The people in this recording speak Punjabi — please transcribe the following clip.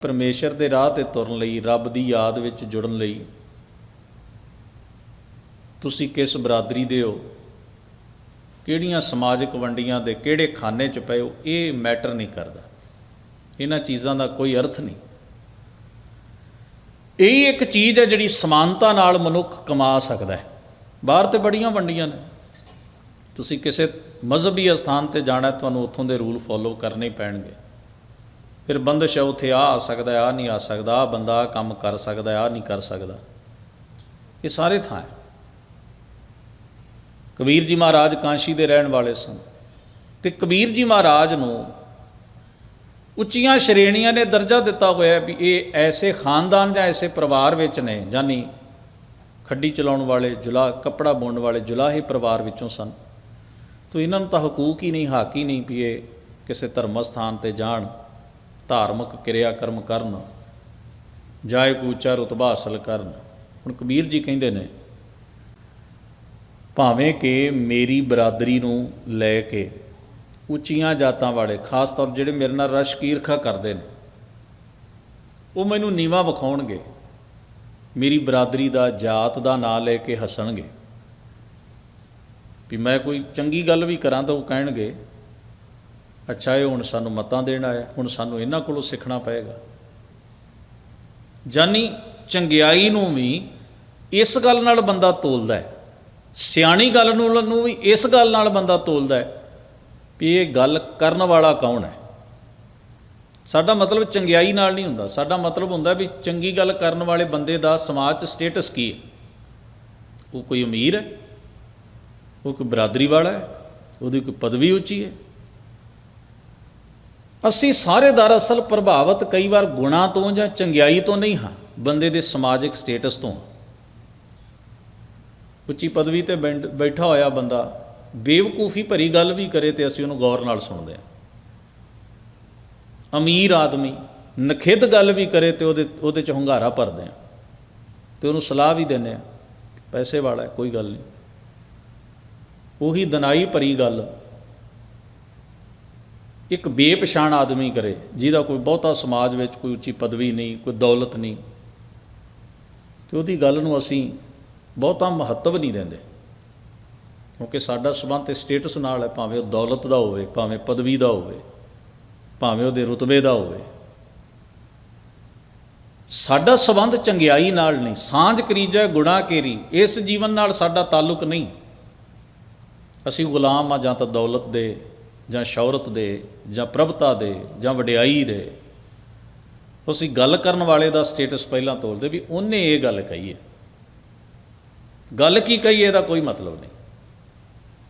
ਪਰਮੇਸ਼ਰ ਦੇ ਰਾਹ ਤੇ ਤੁਰਨ ਲਈ, ਰੱਬ ਦੀ ਯਾਦ ਵਿੱਚ ਜੁੜਨ ਲਈ। ਤੁਸੀਂ ਕਿਸ ਬਰਾਦਰੀ ਦੇ ਹੋ? ਕਿਹੜੀਆਂ ਸਮਾਜਿਕ ਵੰਡੀਆਂ ਦੇ ਕਿਹੜੇ ਖਾਨੇ 'ਚ ਪਏ ਹੋ? ਇਹ ਮੈਟਰ ਨਹੀਂ ਕਰਦਾ। ਇਹਨਾਂ ਚੀਜ਼ਾਂ ਦਾ ਕੋਈ ਅਰਥ ਨਹੀਂ। ਇਹ ਇੱਕ ਚੀਜ਼ ਹੈ ਜਿਹੜੀ ਸਮਾਨਤਾ ਨਾਲ ਮਨੁੱਖ ਕਮਾ ਸਕਦਾ ਹੈ। ਬਾਹਰ ਤੇ ਬੜੀਆਂ ਵੰਡੀਆਂ ਨੇ। ਤੁਸੀਂ ਕਿਸੇ ਮਜ਼ਹਬੀ ਅਸਥਾਨ ਤੇ ਜਾਣਾ ਤੁਹਾਨੂੰ ਉੱਥੋਂ ਦੇ ਰੂਲ ਫੋਲੋ ਕਰਨੇ ਪੈਣਗੇ। ਫਿਰ ਬੰਦਸ਼ ਹੈ ਉੱਥੇ ਆ ਆ ਸਕਦਾ, ਆ ਨਹੀਂ ਆ ਸਕਦਾ ਆ ਬੰਦਾ ਆਹ ਕੰਮ ਕਰ ਸਕਦਾ ਆ ਨਹੀਂ ਕਰ ਸਕਦਾ। ਇਹ ਸਾਰੇ ਥਾਂ ਹੈ। ਕਬੀਰ ਜੀ ਮਹਾਰਾਜ ਕਾਂਸ਼ੀ ਦੇ ਰਹਿਣ ਵਾਲੇ ਸਨ। ਤੇ ਕਬੀਰ ਜੀ ਮਹਾਰਾਜ ਨੂੰ ਉੱਚੀਆਂ ਸ਼੍ਰੇਣੀਆਂ ਨੇ ਦਰਜਾ ਦਿੱਤਾ ਹੋਇਆ ਵੀ ਇਹ ਐਸੇ ਖਾਨਦਾਨ ਜਾਂ ਐਸੇ ਪਰਿਵਾਰ ਵਿੱਚ ਨੇ, ਜਾਨੀ ਖੱਡੀ ਚਲਾਉਣ ਵਾਲੇ, ਜੁਲਾ ਕੱਪੜਾ ਬੁਣਨ ਵਾਲੇ ਜੁਲਾਹੀ ਪਰਿਵਾਰ ਵਿੱਚੋਂ ਸਨ। ਤੋ ਇਹਨਾਂ ਨੂੰ ਤਾਂ ਹਕੂਕ ਹੀ ਨਹੀਂ, ਹੱਕ ਹੀ ਨਹੀਂ ਵੀ ਇਹ ਕਿਸੇ ਧਰਮ ਸਥਾਨ ਤੇ ਜਾਣ। ਧਾਰਮਿਕ ਕਿਰਿਆ ਕਰਮ ਕਰਨ ਜਾਏ ਕੋ ਉੱਚਾ ਰੁਤਬਾ ਹਾਸਲ ਕਰਨ। ਹੁਣ ਕਬੀਰ ਜੀ ਕਹਿੰਦੇ ਨੇ, ਭਾਵੇਂ ਕਿ ਮੇਰੀ ਬਰਾਦਰੀ ਨੂੰ ਲੈ ਕੇ ਉੱਚੀਆਂ ਜਾਤਾਂ ਵਾਲੇ, ਖਾਸ ਤੌਰ ਜਿਹੜੇ ਮੇਰੇ ਨਾਲ ਰਸ਼ਕ ਈਰਖਾ ਕਰਦੇ ਨੇ, ਉਹ ਮੈਨੂੰ ਨੀਵਾ ਵਿਖਾਉਣਗੇ। ਮੇਰੀ ਬਰਾਦਰੀ ਦਾ ਜਾਤ ਦਾ ਨਾਂ ਲੈ ਕੇ ਹੱਸਣਗੇ। ਵੀ ਮੈਂ ਕੋਈ ਚੰਗੀ ਗੱਲ ਵੀ ਕਰਾਂ ਤਾਂ ਉਹ ਕਹਿਣਗੇ ਅੱਛਾ ਇਹ ਹੁਣ ਸਾਨੂੰ ਮਤਾਂ ਦੇਣ ਆਇਆ, ਹੁਣ ਸਾਨੂੰ ਇਹਨਾਂ ਕੋਲੋਂ ਸਿੱਖਣਾ ਪਏਗਾ। ਜਾਨੀ ਚੰਗਿਆਈ ਨੂੰ ਵੀ ਇਸ ਗੱਲ ਨਾਲ ਬੰਦਾ ਤੋਲਦਾ ਹੈ, ਸਿਆਣੀ ਗੱਲ ਨੂੰ ਨੂੰ ਵੀ ਇਸ ਗੱਲ ਨਾਲ ਬੰਦਾ ਤੋਲਦਾ ਹੈ ਵੀ ਇਹ ਗੱਲ ਕਰਨ ਵਾਲਾ ਕੌਣ ਹੈ। ਸਾਡਾ ਮਤਲਬ ਚੰਗਿਆਈ ਨਾਲ ਨਹੀਂ ਹੁੰਦਾ, ਸਾਡਾ ਮਤਲਬ ਹੁੰਦਾ ਵੀ ਚੰਗੀ ਗੱਲ ਕਰਨ ਵਾਲੇ ਬੰਦੇ ਦਾ ਸਮਾਜ 'ਚ ਸਟੇਟਸ ਕੀ ਹੈ। ਉਹ ਕੋਈ ਅਮੀਰ ਹੈ, ਉਹ ਕੋਈ ਬਰਾਦਰੀ ਵਾਲਾ ਹੈ, ਉਹਦੀ ਕੋਈ ਪਦਵੀ ਉੱਚੀ ਹੈ ਅਸੀਂ ਸਾਰੇ ਦਰਅਸਲ ਪ੍ਰਭਾਵਿਤ ਕਈ ਵਾਰ ਗੁਣਾ ਤੋਂ ਜਾਂ ਚੰਗਿਆਈ ਤੋਂ ਨਹੀਂ ਹਾਂ, ਬੰਦੇ ਦੇ ਸਮਾਜਿਕ ਸਟੇਟਸ ਤੋਂ ਉੱਚੀ ਪਦਵੀ ਤੇ ਬੈਂਡ- ਬੈਠਾ ਹੋਇਆ ਬੰਦਾ ਬੇਵਕੂਫੀ ਭਰੀ ਗੱਲ ਵੀ ਕਰੇ ਤੇ ਅਸੀਂ ਉਹਨੂੰ ਗੌਰ ਨਾਲ ਸੁਣਦੇ ਹਾਂ। ਅਮੀਰ ਆਦਮੀ ਨਖਿੱਧ ਗੱਲ ਵੀ ਕਰੇ ਤੇ ਉਹਦੇ ਉਹਦੇ ਚ ਹੰਗਾਰਾ ਭਰਦੇ ਹਾਂ ਤੇ ਉਹਨੂੰ ਸਲਾਹ ਵੀ ਦਿੰਦੇ ਹਾਂ, ਪੈਸੇ ਵਾਲਾ ਕੋਈ ਗੱਲ ਨਹੀਂ। ਉਹੀ ਦਨਾਈ ਭਰੀ ਗੱਲ ਇੱਕ ਬੇਪਛਾਣ ਆਦਮੀ ਕਰੇ, ਜਿਹਦਾ ਕੋਈ ਬਹੁਤਾ ਸਮਾਜ ਵਿੱਚ ਕੋਈ ਉੱਚੀ ਪਦਵੀ ਨਹੀਂ, ਕੋਈ ਦੌਲਤ ਨਹੀਂ। ਤੇ ਉਹਦੀ ਗੱਲ ਨੂੰ ਅਸੀਂ ਬਹੁਤਾ ਮਹੱਤਵ ਨਹੀਂ ਦਿੰਦੇ। ਕਿਉਂਕਿ ਸਾਡਾ ਸਬੰਧ ਸਟੇਟਸ ਨਾਲ ਹੈ, ਭਾਵੇਂ ਉਹ ਦੌਲਤ ਦਾ ਹੋਵੇ, ਭਾਵੇਂ ਪਦਵੀ ਦਾ ਹੋਵੇ, ਭਾਵੇਂ ਉਹਦੇ ਰੁਤਬੇ ਦਾ ਹੋਵੇ। ਸਾਡਾ ਸਬੰਧ ਚੰਗਿਆਈ ਨਾਲ ਨਹੀਂ, ਸਾਂਝ ਕਰੀਜੈ, ਗੁਣਾ ਕੇਰੀ, ਇਸ ਜੀਵਨ ਨਾਲ ਸਾਡਾ ਤਾਲੁਕ ਨਹੀਂ। ਅਸੀਂ ਗੁਲਾਮ ਆ ਜਾਂ ਤਾਂ ਦੌਲਤ ਦੇ ਜਾਂ ਸ਼ੌਹਰਤ ਦੇ, ਜਾਂ ਪ੍ਰਭਤਾ ਦੇ, ਜਾਂ ਵਡਿਆਈ ਦੇ। ਤੁਸੀਂ ਗੱਲ ਕਰਨ ਵਾਲੇ ਦਾ ਸਟੇਟਸ ਪਹਿਲਾਂ ਤੋਲਦੇ ਵੀ ਉਹਨੇ ਇਹ ਗੱਲ ਕਹੀ ਹੈ। ਗੱਲ ਕੀ ਕਹੀ ਇਹਦਾ ਕੋਈ ਮਤਲਬ ਨਹੀਂ।